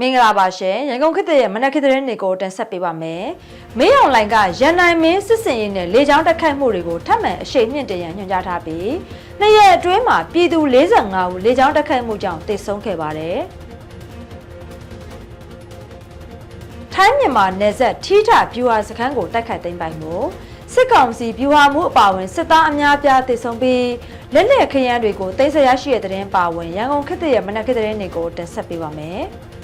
မင်္ဂလာပါရှင်ရန်ကုန်ခေတ်ရဲ့မနက်ခေတ်သတင်းတွေကိုတင်ဆက်ပေးပါမယ်။မင်းအွန်လိုင်းကရန်နိုင်မင်းစစ်စင်ရေးနဲ့လေကြောင်းတက်ခိုက်မှုတွေကိုထပ်မံအရှိန်မြင့်တင်ရန်ညွှန်ကြားထားပြီးနှစ်ရက်အတွင်းမှာပြည်သူ45ဦးလေကြောင်းတက်ခိုက်မှုကြောင့်တိတ်ဆုံးခဲ့ပါတယ်။ထိုင်းမြန်မာနယ်စပ်ထီးထဗျူဟာစခန်းကိုတိုက်ခတ်သိမ်းပိုက်မှုစစ်ကောင်စီဗျူဟာမှုအပါအဝင်စစ်သားအများပြားတိတ်ဆုံးပြီးလက်နက်ခရမ်းတွေကိုတိတ်ဆက်ရရှိတဲ့သတင်းပါဝင်ရန်ကုန်ခေတ်ရဲ့မနက်ခေတ်သတင်းတွေကိုတင်ဆက်ပေးပါမယ်။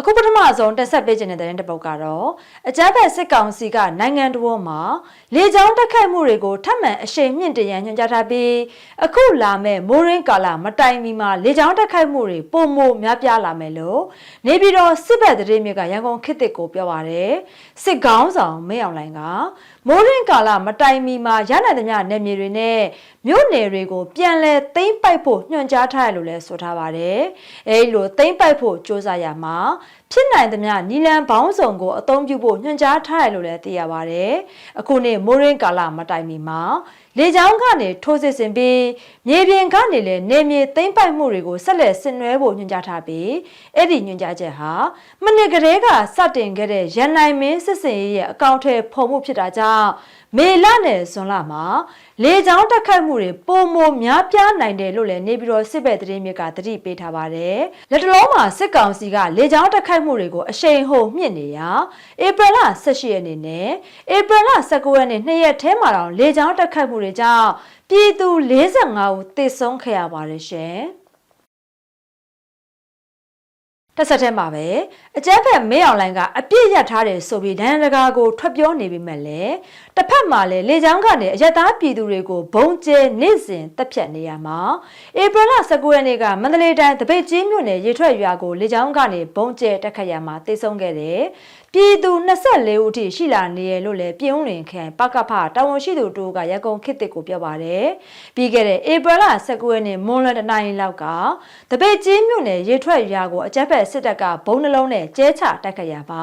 အခုပထမဆုံးတက်ဆက်ပေးခြင်းတဲ့တဲ့တစ်ပုတ်ကတော့အကြမ်းဖက်စစ်ကောင်စီကနိုင်ငံတော်မှာလေကြောင်းတက်ခိုက်မှုတွေကိုထပ်မံအရှိန်မြင့်တင်ရန်ညွှန်ကြားထားပြီးအခုလာမဲ့မိုးရင်းကာလမတိုင်မီမှာလေကြောင်းတက်ခိုက်မှုတွေပုံမများပြားလာမယ်လို့နေပြည်တော်စစ်ဘက်သတင်းမြစ်ကရန်ကုန်ခေတ်တစ်ကိုပြောပါရယ်စစ်ကောင်းဆောင်မဲအောင်လိုင်ကမိုးရင်းကာလမတိုင်မီမှာရနိုင်သမျှနယ်မြေတွေနဲ့မြို့နယ်တွေကိုပြန်လည်သိမ်းပိုက်ဖို့ညွှန်ကြားထားရလို့လည်းဆိုထားပါတယ်အဲဒီလိုသိမ်းပိုက်ဖို့စ조사ရမှာ ဖြစ်နိုင်သမျှနီလန်ဘောင်းဆောင်ကိုအသုံးပြုဖို့ညွှန်ကြားထားရလို့လည်းသိရပါတယ်။အခုနေ့မိုးရင်းကာလမတိုင်မီမှာလေကြောင်းကနေထိုးစစ်ဆင်ပြီးမြေပြင်ကနေလည်းနေမြေသိမ့်ပိုက်မှုတွေကိုဆက်လက်ဆင်နွှဲဖို့ညွှန်ကြားထားပြီးအဲ့ဒီညွှန်ကြားချက်ဟာမနစ်ကလေးကစတင်ခဲ့တဲ့ရန်နိုင်မင်းစစ်စင်ရေးရဲ့အကောင့်ထဲဖော်မှုဖြစ်တာကြောင့် မေလနဲ့ဇွန်လမှာလေကြောင်းတက်ခတ်မှုတွေပုံမများပြားနိုင်တယ်လို့လည်းနေပြည်တော်စစ်ဘက်သတင်းမြစ်ကသတိပေးထားပါတယ်။လက်တလုံးမှာစစ်ကောင်စီကလေကြောင်းတက်ခတ်မှုတွေကိုအရှိန်ဟုန်မြင့်နေရဧပြီလ18ရက်နေ့နဲ့ဧပြီလ19ရက်နေ့နှစ်ရက်ထဲမှာတော့လေကြောင်းတက်ခတ်မှုတွေကြောင့်ပြည်သူ45ဦးသေဆုံးခဲ့ရပါတယ်ရှင်။တစ်ဆက်တည်းမှာပဲအကြမ်းဖက်မင်းအောင်လိုင်းကအပြစ်ရထားတယ်ဆိုပြီးဒဏ်ရာကိုထွက်ပြောနေပြီမဲ့လေ တစ်ဖက်မှာလည်းလေကြောင်းကနေအရက်သားပြည်သူတွေကိုဘုံကျဲနေ့စဉ်တက်ဖြတ်နေရမှာဧပြီလ19ရက်နေ့ကမန္တလေးတိုင်းတပိတ်ကြီးမြို့နယ်ရေထွက်ရွာကိုလေကြောင်းကနေဘုံကျဲတက်ခတ်ရမှာတိတ်ဆုံးခဲ့တယ်ပြည်သူ24ဦးအထိရှိလာနေရလို့လည်းပြည်ုံလင်ခန့်ပကဖတာဝန်ရှိသူတို့ကရကုံခစ်တစ်ကိုပြောပါတယ်ပြီးခဲ့တဲ့ဧပြီလ19ရက်နေ့မွန်းလတနိုင်လောက်ကတပိတ်ကြီးမြို့နယ်ရေထွက်ရွာကိုအကြက်ဖက်စစ်တပ်ကဘုံနှလုံးနဲ့ကျဲချတက်ခတ်ရပါ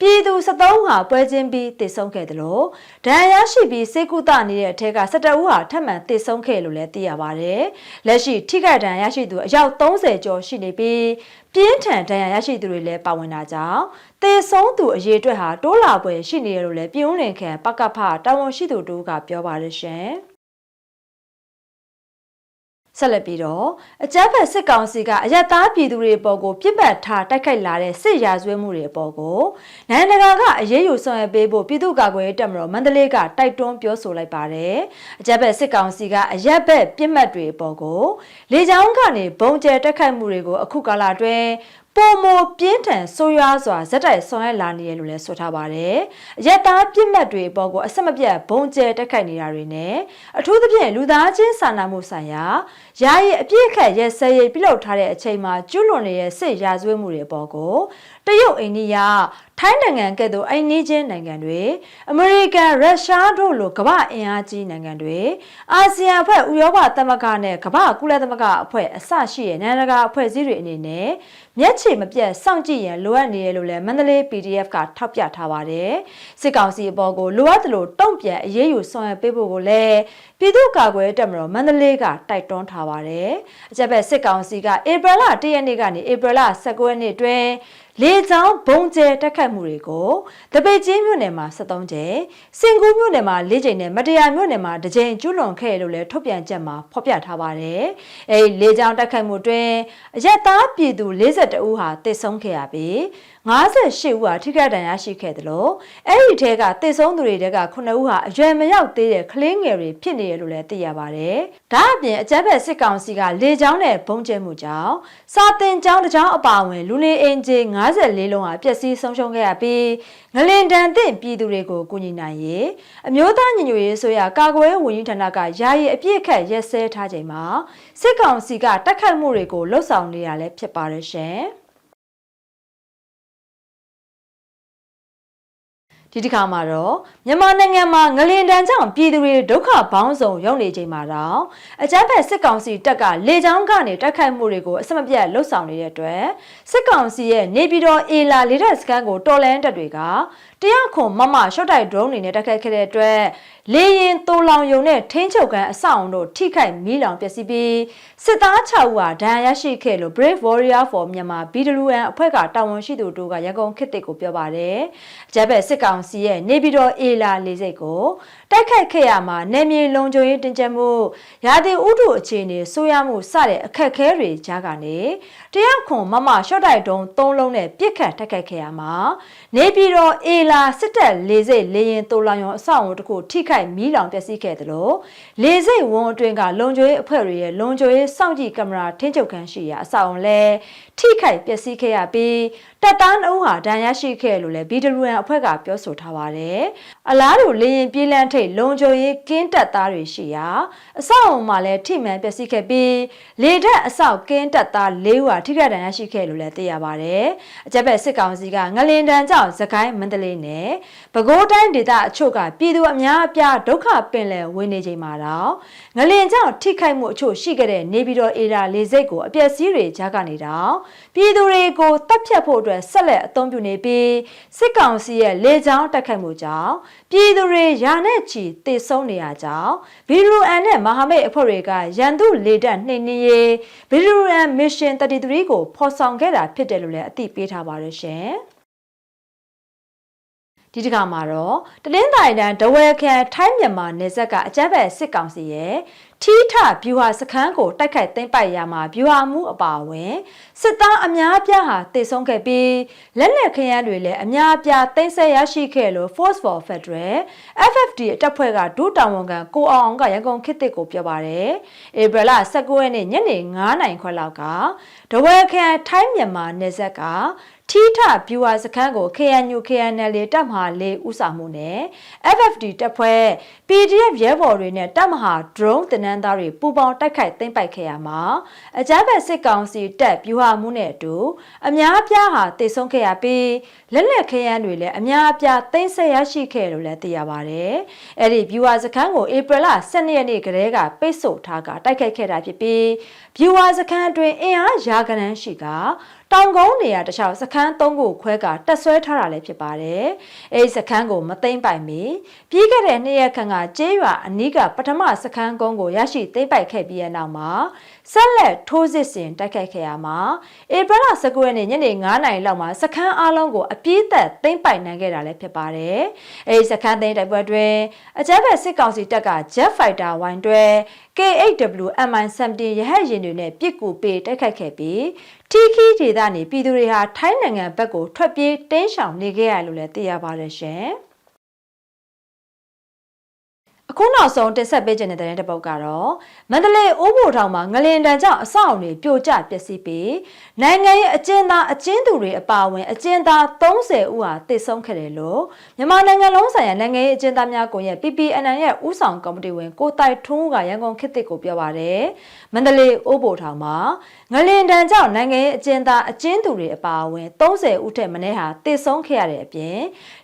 ပြည်သူ73ဦးဟာပွဲချင်းပြီးတည်ဆုံးခဲ့တယ်လို့ဒဏ်ရာရှိပြီးစေကုသနေတဲ့အထက်က17ဦးဟာထပ်မံတည်ဆုံးခဲ့လို့လည်းသိရပါတယ်။လက်ရှိထိခိုက်ဒဏ်ရာရှိသူအယောက်30ကျော်ရှိနေပြီးပြင်းထန်ဒဏ်ရာရရှိသူတွေလည်းပါဝင်တာကြောင့်တည်ဆုံးသူအရေးအတွက်ဟာတိုးလာပွဲရှိနေရလို့လည်းပြည်ုံးလင်ခံပကဖတာဝန်ရှိသူတို့ကပြောပါတယ်ရှင်။ ဆက်လက်ပြီးတော့အကြမ်းဖက်စစ်ကောင်စီကအယက်သားပြည်သူတွေအပေါ်ကိုပြစ်ပတ်ထားတိုက်ခိုက်လာတဲ့စစ်ရာဇဝဲမှုတွေအပေါ်ကိုနိုင်ငံတကာကအရေးယူဆောင်ရွက်ပေးဖို့ပြည်သူ့ကာကွယ်ရေးတပ်မတော်မန္တလေးကတိုက်တွန်းပြောဆိုလိုက်ပါတယ်။အကြမ်းဖက်စစ်ကောင်စီကအယက်ဘက်ပြစ်မှတ်တွေအပေါ်ကိုလေကြောင်းကနေဘုံကျဲတိုက်ခိုက်မှုတွေကိုအခုကာလအတွင်း ပုံမပြင်းထန်ဆိုးရွားစွာဇက်တိုက်ဆောင်ရွက်လာနေရလို့လည်းဆိုထားပါတယ်။အရက်သားပြစ်မှတ်တွေအပေါ်ကိုအဆက်မပြတ်ဘုံကျဲတက်ခိုက်နေတာတွေနဲ့အထူးသဖြင့်လူသားချင်းစာနာမှုဆိုင်ရာယာယီအပြည့်အခက်ရဲစဲရိပ်ပြုလုပ်ထားတဲ့အချိန်မှာကျူးလွန်နေတဲ့စစ်ရာဇဝတ်မှုတွေအပေါ်ကို တရုတ်အိန္ဒိယထိုင်းနိုင်ငံကဲ့သို့အိန္ဒိချင်းနိုင်ငံတွေအမေရိကန်ရုရှားတို့လိုကမ္ဘာအင်အားကြီးနိုင်ငံတွေအာဆီယံအဖွဲ့ဥရောပသမဂ္ဂနဲ့ကမ္ဘာကုလသမဂ္ဂအဖွဲ့အစရှိတဲ့နိုင်ငံတကာအဖွဲ့အစည်းတွေအနေနဲ့မျက်ခြေမပြတ်စောင့်ကြည့်ရန်လိုအပ်နေရလို့လည်းမန္တလေး PDF ကထောက်ပြထားပါတယ်စစ်ကောင်စီအပေါ်ကိုလိုအပ်သလိုတုံ့ပြန်အရေးယူဆောင်ရွက်ပေးဖို့ကိုလည်း ပြည်သူ့ကာကွယ်တပ်မတော်မန္တလေးကတိုက်တွန်းထားပါတယ်အကြက်ဘက်စစ်ကောင်စီကဧပြီလ၁ရက်နေ့ကနေဧပြီလ19ရက်နေ့တွင်လေကြောင်းဘုံကျဲတက်ခတ်မှုတွေကိုတပိတ်ချင်းမြို့နယ်မှာ73ကျဲစင်ကူးမြို့နယ်မှာ၄ကျိန်နဲ့မတရားမြို့နယ်မှာတစ်ကျိန်ကျူးလွန်ခဲ့လို့လည်းထုတ်ပြန်ချက်မှာဖော်ပြထားပါတယ်။အဲဒီလေကြောင်းတက်ခတ်မှုတွင်အရက်သားပြည်သူ42ဦးဟာတိတ်ဆုံးခဲ့ရပြီး 58ဦးဟာထိခိုက်ဒဏ်ရာရှိခဲ့တယ်လို့အဲ့ဒီထဲကတိတ်ဆုံးသူတွေတဲက9ဦးဟာအရွယ်မရောက်သေးတဲ့ကလေးငယ်တွေဖြစ်နေရလို့လည်းသိရပါတယ်။ဒါအပြင်အကြမ်းဖက်စစ်ကောင်စီကလေကြောင်းနဲ့ဘုံကျဲမှုကြောင့်စာတင်ကျောင်းတစ်ကျောင်းအပါအဝင်လူနေအိမ်ခြေ54လုံးဟာပျက်စီးဆုံးရှုံးခဲ့ရပြီးငလင်တန်သင့်ပြည်သူတွေကိုကူညီနိုင်ရေးအမျိုးသားညီညွတ်ရေးဆိုရကာကွယ်ရေးဝန်ကြီးဌာနကယာယီအပြည့်အခက်ရက်စဲထားချိန်မှာစစ်ကောင်စီကတိုက်ခိုက်မှုတွေကိုလှုပ်ဆောင်နေတာလည်းဖြစ်ပါတယ်ရှင်။ ဒီတစ်ခါမှာတော့မြန်မာနိုင်ငံမှာငလင်တန်းကြောင့်ပြည်သူတွေဒုက္ခပေါင်းစုံရောက်နေချိန်မှာတော့အကြမ်းဖက်စစ်ကောင်စီတပ်ကလေကြောင်းကနေတိုက်ခိုက်မှုတွေကိုအစမပြတ်လှုပ်ဆောင်နေတဲ့အတွက်စစ်ကောင်စီရဲ့နေပြည်တော်အေလာလေးတပ်စခန်းကိုတော်လန်တပ်တွေကတ တရားခွန်မမရှော့တိုက် drone တွေနဲ့တိုက်ခိုက်ခဲ့တဲ့အတွက်လေရင်တိုးလောင်ယုံနဲ့ထင်းချုပ်ကန်အဆောက်အုံတို့ထိခိုက်မီးလောင်ပျက်စီးပြီးစစ်သား6ဦးဟာဒဏ်ရာရရှိခဲ့လို့ Brave Warrior for Myanmar BWN အဖွဲ့ကတာဝန်ရှိသူတို့ကရန်ကုန်ခေတ်တစ်ကိုပြောပါတယ်။အကြမ်းဖက်စစ်ကောင်စီရဲ့နေပြည်တော်အေလာလေးစိတ်ကိုတိုက်ခိုက်ခဲ့ရမှာနေမြေလုံခြုံရေးတင်ကြမှုရာသီဥတုအခြေအနေဆိုးရမှုစတဲ့အခက်အခဲတွေကြားကနေတရားခွန်မမရှော့တိုက်တုံး၃လုံးနဲ့ပြစ်ခတ်တိုက်ခိုက်ခဲ့ရမှာနေပြည်တော်အေလာစစ်တပ်လေးစိတ်လေရင်တိုးလောင်ရုံအဆောက်အုံတစ်ခုထိခိုက်မီးလောင်ပျက်စီးခဲ့တယ်လို့လေစိတ်ဝန်းအတွင်းကလုံခြုံရေးအဖွဲ့တွေရဲ့လုံခြုံရေးစောင့်ကြည့်ကင်မရာထင်းချုပ်ခန်းရှိရာအဆောက်အုံလဲထိခိုက်ပျက်စီးခဲ့ရပြီး တပ်သားနှုတ်ဟာဒဏ်ရာရှိခဲ့လို့လည်း BWN အဖွဲ့ကပြောဆိုထားပါတယ်။အလားတူလေရင်ပြေးလန်းထိတ်လုံခြုံရေးကင်းတပ်သားတွေရှိရာအဆောက်အုံမှာလည်းထိမှန်ပျက်စီးခဲ့ပြီးလေတပ်အဆောက်ကင်းတပ်သား၄ဦးဟာထိခိုက်ဒဏ်ရာရှိခဲ့လို့လည်းသိရပါတယ်။အကြက်ဘက်စစ်ကောင်စီကငလင်တန်းကြောင့်သခိုင်းမန္တလေးနဲ့ပဲခူးတိုင်းဒေသအချို့ကပြည်သူအများအပြားဒုက္ခပင်လယ်ဝင်နေချိန်မှာတော့ငလင်ကြောင့်ထိခိုက်မှုအချို့ရှိခဲ့တဲ့နေပြည်တော်အေရာလေစိတ်ကိုအပျက်စီးတွေကြားကနေတော့ပြည်သူတွေကိုတပ်ဖြတ်ဖို့အတွက်ဆက်လက်အသုံးပြုနေပြီးစစ်ကောင်စီရဲ့လေကြောင်းတိုက်ခိုက်မှုကြောင့်ပြည်သူတွေရာနဲ့ချီတေဆုံးနေရကြောင်းဘီလူအန်နဲ့မဟာမိတ်အဖွဲ့တွေကရန်သူလေတပ်နှိမ်နင်းရေးဘီလူအန်မစ်ရှင်33ကိုဖော်ဆောင်ခဲ့တာဖြစ်တယ်လို့လည်းအသိပေးထားပါတယ်ရှင်။ဒီတခါမှာတော့တလင်းတိုင်တန်းဒဝဲခန်ထိုင်းမြန်မာနယ်စပ်ကအကြမ်းဖက်စစ်ကောင်စီရဲ့ ထီးထဗျူဟာစခန်းကိုတိုက်ခိုက်သိမ်းပိုက်ရမှာဗျူဟာမှုအပါအဝင်စစ်သားအများအပြားဟာတည်ဆုံးခဲ့ပြီးလက်နက်ခရမ်းတွေလည်းအများအပြားသိမ်းဆည်းရရှိခဲ့လို့ Force for Federal FFD တပ်ဖွဲ့ကဒုတာဝန်ခံကိုအောင်အောင်ကရန်ကုန်ခေတ်သစ်ကိုပြောပါတယ်။ဧပြီလ19ရက်နေ့ညနေ9:00နာရီခွဲလောက်ကဒဝဲခန်ထိုင်းမြန်မာနယ်စပ်ကထီထဗျူဟာစခန်းကို KNU KNL တပ်မဟာလေးဥဆောင်မှုနဲ့ FFD တပ်ဖွဲ့ PDF ရဲဘော်တွေနဲ့တပ်မဟာ drone တင်နန်းသားတွေပူးပေါင်းတိုက်ခိုက်သိမ်းပိုက်ခဲ့ရမှာအကြမ်းဖက်စစ်ကောင်စီတပ်ဗျူဟာမှုနဲ့အတူအများအပြားဟာတိတ်ဆုံးခဲ့ရပြီးလက်လက်ခရမ်းတွေလည်းအများအပြားသိမ်းဆည်းရရှိခဲ့လို့လည်းသိရပါတယ်။အဲ့ဒီဗျူဟာစခန်းကိုဧပြီလ12ရက်နေ့ကတည်းကပိတ်ဆို့ထားကတိုက်ခိုက်ခဲ့တာဖြစ်ပြီးဗျူဟာစခန်းအတွင်းအင်အားရာကနန်းရှိက တောင်ကုန်းနေရာတခြားစခန်း၃ခုခွဲကတက်ဆွဲထားတာလည်းဖြစ်ပါတယ်။အဲဒီစခန်းကိုမသိမ့်ပိုင်မီပြီးခဲ့တဲ့နှစ်ရက်ခန့်ကကျေးရွာအနီးကပထမစခန်းကုန်းကိုရရှိသိမ့်ပိုက်ခဲ့ပြီးတဲ့နောက်မှာဆက်လက်ထိုးစစ်ဆင်တိုက်ခိုက်ခဲ့ရမှာဧပြီလ19ရက်နေ့ညနေ9:00နာရီလောက်မှာစခန်းအားလုံးကိုအပြည့်သက်သိမ့်ပိုက်နိုင်ခဲ့တာလည်းဖြစ်ပါတယ်။အဲဒီစခန်းသိမ်းတိုက်ပွဲတွင်အကြမ်းဖက်စစ်ကောင်စီတပ်က Jet Fighter ဝိုင်းတွဲ K8W MI-17 ရဟတ်ယာဉ်တွေနဲ့ပစ်ကူပေးတိုက်ခိုက်ခဲ့ပြီးတီခီဒေသနေပြည်သူတွေဟာထိုင်းနိုင်ငံဘက်ကိုထွက်ပြေးတင်းရှောင်နေခဲ့ရလို့လည်းသိရပါတယ်ရှင်။ အခုနောက်ဆုံးတင်ဆက်ပေးခြင်းတဲ့တဲ့ပုတ်ကတော့မန္တလေးအိုးဘိုထောင်မှာငလင်တန်ကြောင့်အဆောက်အုံတွေပြိုကျပျက်စီးပြီးနိုင်ငံရဲ့အကျဉ်းသားအကျဉ်းသူတွေအပါအဝင်အကျဉ်းသား30ဦးဟာတိတ်ဆုံးခဲ့တယ်လို့မြန်မာနိုင်ငံလုံးဆိုင်ရာနိုင်ငံရေးအကျဉ်းသားများကွန်ရက် PPNN ရဲ့ဦးဆောင်ကော်မတီဝင်ကိုတိုက်ထွန်းကရန်ကုန်ခေတ်သစ်ကိုပြောပါတယ်မန္တလေးအိုးဘိုထောင်မှာငလင်တန်ကြောင့်နိုင်ငံရေးအကျဉ်းသားအကျဉ်းသူတွေအပါအဝင်30ဦးထက်မနည်းဟာတိတ်ဆုံးခဲ့ရတဲ့အပြင်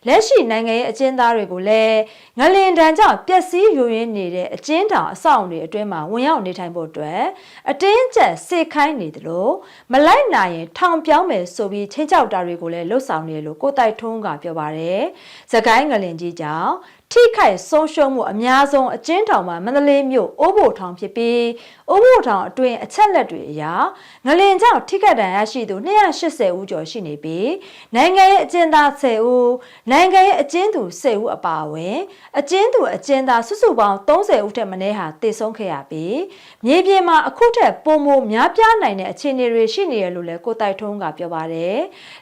လက်ရှိနိုင်ငံရေးအကျဉ်းသားတွေကိုလည်းငလင်တန်ကြောင့်ပျက်စီးယိုယွင်းနေတဲ့အကျဉ်းထောင်အဆောက်အုံတွေအတွင်းမှာဝင်ရောက်နေထိုင်ဖို့အတွက်အတင်းကျပ်စေခိုင်းနေတယ်လို့မလိုက်နိုင်ရင်ထောင်ပြောင်းမယ်ဆိုပြီးချင်းချောက်တာတွေကိုလည်းလှုပ်ဆောင်နေတယ်လို့ကိုတိုက်ထုံးကပြောပါတယ်။သကိုင်းငလင်ကြီးကြောင့် ထိခိုက်ဆုံးရှုံးမှုအများဆုံးအကျဉ်းထောင်မှာမန္တလေးမြို့အိုးဘိုထောင်ဖြစ်ပြီးအိုးဘိုထောင်အတွင်းအချက်လက်တွေအရငလင်ကြောင့်ထိခိုက်ဒဏ်ရာရှိသူ280ဦးကျော်ရှိနေပြီးနိုင်ငံရဲ့အကျဉ်းသား10ဦးနိုင်ငံရဲ့အကျဉ်းသူ10ဦးအပါအဝင်အကျဉ်းသူအကျဉ်းသားစုစုပေါင်း30ဦးထက်မနည်းဟာတေဆုံးခဲ့ရပြီးမြေပြင်မှာအခုထက်ပိုမိုများပြားနိုင်တဲ့အခြေအနေတွေရှိနေရလို့လည်းကိုတိုက်ထုံးကပြောပါတယ်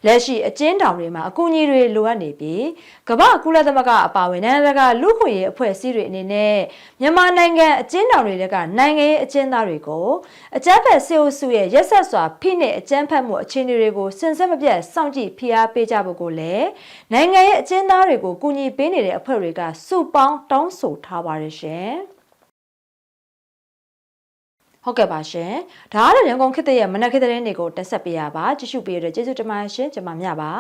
လက်ရှိအကျဉ်းထောင်တွေမှာအကူအညီတွေလိုအပ်နေပြီးကမ္ဘာကုလသမဂ္ဂအပါအဝင်နိုင်ငံတကာလူခွင့်ရေးအဖွဲ့အစည်းတွေအနေနဲ့မြန်မာနိုင်ငံအကျဉ်းထောင်တွေကနိုင်ငံရေးအကျဉ်းသားတွေကိုအကြမ်းဖက်စစ်အုပ်စုရဲ့ရက်ဆက်စွာဖိနှိပ်အကြမ်းဖက်မှုအခြေအနေတွေကိုစင်စစ်မပြတ်စောင့်ကြည့်ဖိအားပေးကြဖို့ကိုလည်းနိုင်ငံရဲ့အကျဉ်းသားတွေကိုကူညီပေးနေတဲ့အဖွဲ့တွေကစုပေါင်းတောင်းဆိုထားပါတယ်ရှင်ဟုတ်ကဲ့ပါရှင်ဒါကတော့ရန်ကုန်ခေတ်ရဲ့မနက်ခေတ်တဲ့နေ့ကိုတက်ဆက်ပေးရပါကြည့်ရှုပေးရတဲ့ကျေးဇူးတင်ပါတယ်ရှင်ကျွန်မမြပါ